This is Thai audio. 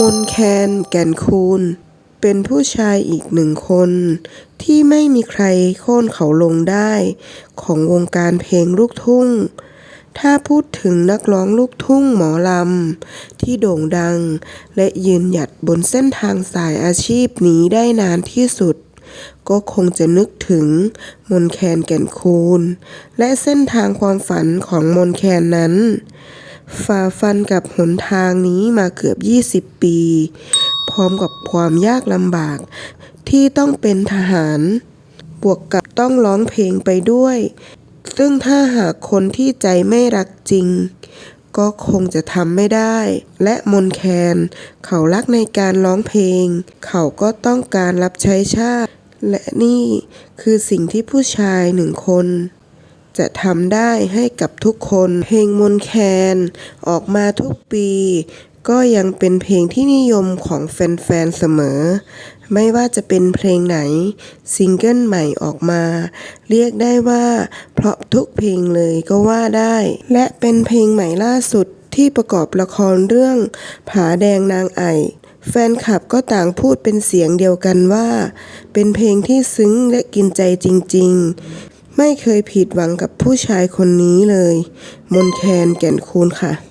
มนแคนแก่นคูณเป็นผู้ชายอีกหนึ่งคน ที่ไม่มีใครโค่นเขาลงได้ ของวงการเพลงลูกทุ่ง ถ้าพูดถึงนักร้องลูกทุ่งหมอลำ ที่โด่งดัง และยืนหยัดบนเส้นทางสายอาชีพนี้ได้นานที่สุด ก็คงจะนึกถึงมนแคนแก่นคูณและเส้นทางความฝันของมนแคนนั้น ฝ่าฟันกับหนทางนี้มาเกือบ 20 ปี พร้อมกับความยากลำบาก ที่ต้องเป็นทหาร บวกกับต้องร้องเพลงไปด้วย ซึ่งถ้าหากคนที่ใจไม่รักจริง ก็คงจะทำไม่ได้ และมนแคน เขารักในการร้องเพลง เขาก็ต้องการรับใช้ชาติ และนี่คือสิ่งที่ผู้ชายหนึ่งคน จะทำได้ให้กับทุกคนเพลงมนแคน ออกมาทุกปี ก็ยังเป็นเพลงที่นิยมของแฟนๆเสมอ ไม่ว่าจะเป็นเพลงไหน ซิงเกิลใหม่ออกมา เรียกได้ว่า เพราะทุกเพลงเลยก็ว่าได้ และเป็นเพลงใหม่ล่าสุดที่ประกอบละครเรื่องผาแดงนางไอแฟนคลับก็ต่างพูดเป็นเสียงเดียวกันว่า เป็นเพลงที่ซึ้งและกินใจจริง ๆ ไม่เคยผิดหวังกับผู้ชายคนนี้เลย มนแคนแก่นคูณค่ะ